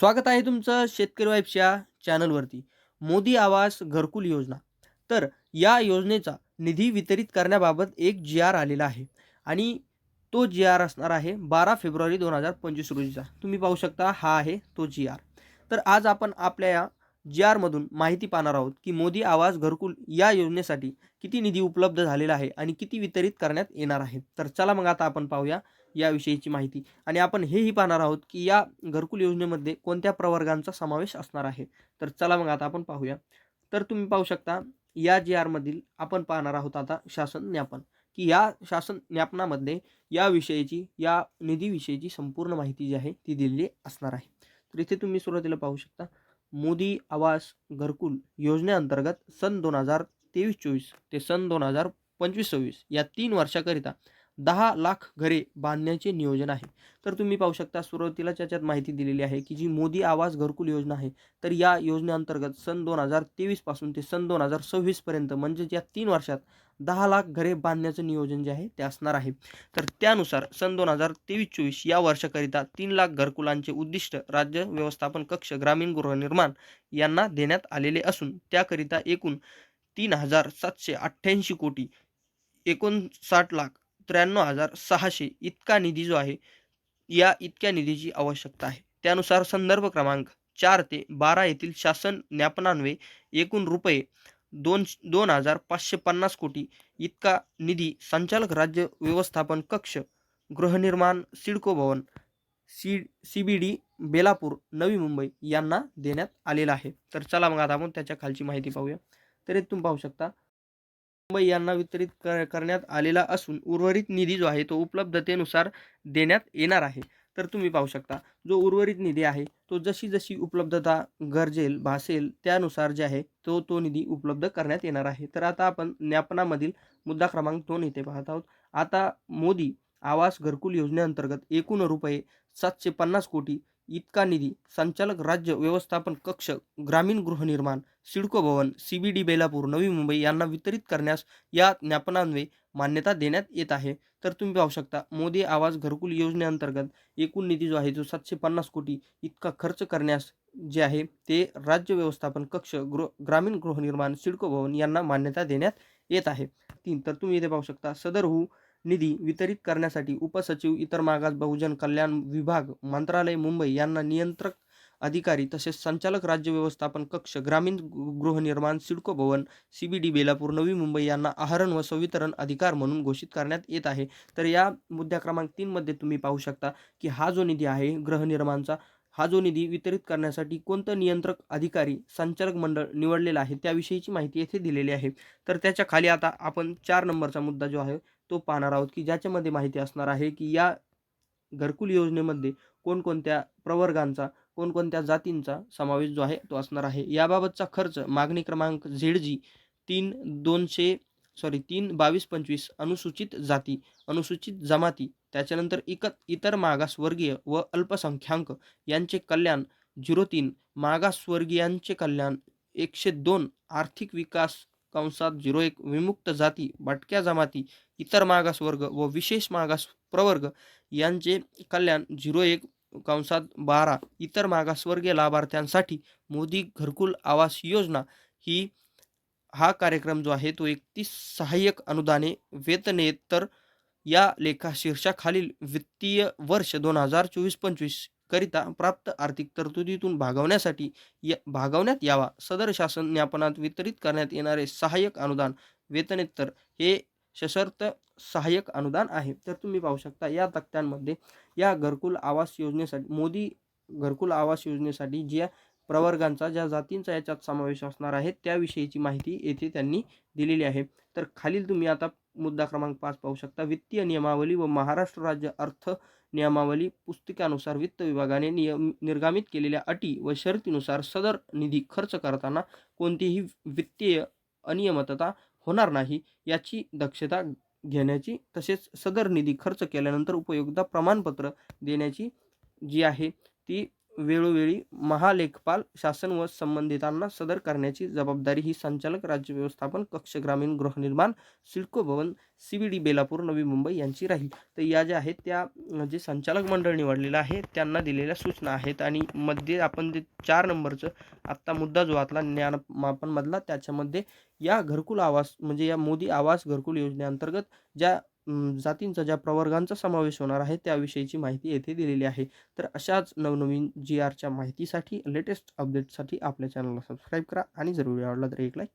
स्वागत आहे तुमचं शेतकरी वाईफच्या चॅनलवरती. मोदी आवास घरकुल योजना. तर या योजनेचा निधी वितरित करण्याबाबत एक जी आर आलेला आहे आणि तो जी आर असणार आहे बारा फेब्रुवारी दोन हजार पंचवीस रोजीचा. तुम्ही पाहू शकता हा आहे तो जी आर तर आज आपण आपल्या या जी आरमधून माहिती पाहणार आहोत की मोदी आवास घरकुल या योजनेसाठी किती निधी उपलब्ध झालेला आहे आणि किती वितरित करण्यात येणार आहे. तर चला मग आता आपण पाहूया याविषयीची माहिती. आणि आपण हेही पाहणार आहोत की या घरकुल योजनेमध्ये कोणत्या प्रवर्गांचा समावेश असणार आहे? तर चला मग आता आपण पाहूया. तर तुम्ही पाहू शकता या जी आरमधील आपण पाहणार आहोत आता शासन ज्ञापन. की या शासन ज्ञापनामध्ये याविषयीची या निधीविषयीची संपूर्ण माहिती जी आहे ती दिलेली असणार आहे. तर इथे तुम्ही सुरुवातीला पाहू शकता मोदी आवास घरकुल योजनेअंतर्गत सन दोन हजार तेवीस चोवीस ते सन दोन हजार पंचवीस सव्वीस या तीन वर्षाकरिता दहा लाख घरे बांधण्याचे नियोजन आहे. तर तुम्ही पाहू शकता सुरुवातीला त्याच्यात माहिती दिलेली आहे की जी मोदी आवास घरकुल योजना आहे तर या योजनेअंतर्गत सन दोन हजार तेवीसपासून ते सन दोन हजार सव्वीसपर्यंत म्हणजेच या तीन वर्षात दहा लाख घरे बांधण्याचं नियोजन जे आहे ते असणार आहे. तर त्यानुसार सन दोन हजार तेवीस चोवीस या वर्षाकरिता तीन लाख घरकुलांचे उद्दिष्ट राज्य व्यवस्थापन कक्ष ग्रामीण गृहनिर्माण यांना देण्यात आलेले असून त्याकरिता एकूण तीन हजार सातशे अठ्ठ्याऐंशी कोटी एकोणसाठ लाख त्र्याण्णव हजार सहाशे इतका निधी जो आहे या इतक्या निधीची आवश्यकता आहे त्यानुसार संदर्भ क्रमांक चार ते बारा येथील शासन ज्ञापनान्वये एकूण रुपये दोन दोन हजार पाचशे पन्नास कोटी इतका निधी संचालक राज्य व्यवस्थापन कक्ष गृहनिर्माण सिडको भवन C C B D Belapur Navi Mumbai यांना देण्यात आलेला आहे तर चला मग आता आपण त्याच्या खालची माहिती पाहूया तर तुम्ही पाहू शकता मुंबई यांना वितरित कर करण्यात आलेला असून उर्वरित निधी जो आहे तो उपलब्धतेनुसार देण्यात येणार आहे. तर तुम्ही पाहू शकता जो उर्वरित निधी आहे तो जशी जशी उपलब्धता गरजेल भासेल त्यानुसार जे आहे तो तो निधी उपलब्ध करण्यात येणार आहे. तर आता आपण ज्ञापनामधील मुद्दा क्रमांक दोन इथे पाहत आहोत. आता मोदी आवास घरकुल योजनेअंतर्गत एकूण रुपये सातशे पन्नास कोटी इतका निधी संचालक राज्य व्यवस्थापन कक्ष ग्रामीण गृहनिर्माण सिडको भवन C B D Belapur Navi Mumbai यांना वितरित करण्यास या ज्ञापनान्वये मान्यता देण्यात येत आहे. तर तुम्ही पाहू शकता मोदी आवास घरकुल योजनेअंतर्गत एकूण निधी जो आहे जो सातशे पन्नास कोटी इतका खर्च करण्यास जे आहे ते राज्य व्यवस्थापन कक्ष गृह ग्रामीण गृहनिर्माण सिडको भवन यांना मान्यता देण्यात येत आहे. तीन तर तुम्ही इथे पाहू शकता सदरहू निधी वितरित करण्यासाठी उपसचिव इतर मागास बहुजन कल्याण विभाग मंत्रालय मुंबई यांना नियंत्रक अधिकारी तसेच संचालक राज्य व्यवस्थापन कक्ष ग्रामीण गृहनिर्माण सिडको भवन C B D Belapur Navi Mumbai यांना आहरण व संवितरण अधिकार म्हणून घोषित करण्यात येत आहे. तर या मुद्द्या क्रमांक तीनमध्ये तुम्ही पाहू शकता की हा जो निधी आहे गृहनिर्माणचा हा जो निधी वितरित करण्यासाठी कोणतं नियंत्रक अधिकारी संचालक मंडळ निवडलेलं आहे त्याविषयीची माहिती येथे दिलेली आहे. तर त्याच्याखाली आता आपण चार नंबरचा मुद्दा जो आहे तो पाहणार आहोत की ज्याच्यामध्ये माहिती असणार आहे की या घरकुल योजनेमध्ये कोणकोणत्या प्रवर्गांचा कोणकोणत्या जातींचा समावेश जो आहे तो असणार आहे. याबाबतचा खर्च मागणी क्रमांक झेड जी तीन दोनशे सॉरी तीन बावीस पंचवीस अनुसूचित जाती अनुसूचित जमाती त्याच्यानंतर इक इतर मागासवर्गीय व अल्पसंख्याक यांचे कल्याण झिरो तीन मागासवर्गीयांचे कल्याण एकशे दोन आर्थिक विकास कंसात झिरो एक विमुक्त जाती भटक्या जमाती इतर मागासवर्ग व विशेष मागास प्रवर्ग यांचे कल्याण झिरो एक कंसात बारा इतर मागासवर्गीय लाभार्थ्यांसाठी मोदी घरकुल आवास योजना ही हा कार्यक्रम जो आहे तो एकतीस सहाय्यक अनुदाने वेतनेतर या लेखा शीर्षाखालील वित्तीय वर्ष दोन हजार चोवीस पंचवीस करिता प्राप्त आर्थिक तरतुदीतून भागवण्यासाठी या भागवण्यात यावा. सदर शासन ज्ञापनात वितरित करण्यात येणारे सहाय्यक अनुदान वेतनेतर हे सशर्त सहाय्यक अनुदान आहे. तर तुम्ही पाहू शकता या तक्त्यांमध्ये या घरकुल आवास योजनेसाठी मोदी घरकुल आवास योजनेसाठी ज्या प्रवर्गांचा ज्या जातींचा याच्यात समावेश असणार आहे त्याविषयीची माहिती येथे त्यांनी दिलेली आहे. तर खालील तुम्ही आता मुद्दा क्रमांक पाच पाहू शकता. वित्तीय नियमावली व महाराष्ट्र राज्य अर्थ नियमावली पुस्तिकानुसार वित्त विभागाने नियम निर्गामित केलेल्या अटी व शर्तीनुसार सदर निधी खर्च करताना कोणतीही वित्तीय अनियमितता होणार नाही याची दक्षता घेण्याची तसेच सदर निधी खर्च केल्यानंतर उपयोगिता प्रमाणपत्र देण्याची जी आहे ती वेळोवेळी महालेखपाल शासन व संबंधितांना सदर करण्याची जबाबदारी ही संचालक राज्य व्यवस्थापन कक्ष ग्रामीण गृहनिर्माण सिडको भवन C B D Belapur Navi Mumbai यांची राहील. तर या ज्या आहेत त्या जे संचालक मंडळ निवडलेलं आहे त्यांना दिलेल्या सूचना आहेत आणि मध्ये आपण जे चार नंबरचं आत्ता मुद्दा जो आतला ज्ञानमापनमधला त्याच्यामध्ये या घरकुल आवास म्हणजे या मोदी आवास घरकुल योजनेअंतर्गत ज्या जातींचा ज्या प्रवर्गांचा समावेश होणार आहे त्याविषयीची माहिती येथे दिलेली आहे. तर अशाच नवनवीन जी आरच्या माहितीसाठी लेटेस्ट अपडेटसाठी आपल्या चॅनलला सबस्क्राईब करा आणि जर आवडला तर एक लाईक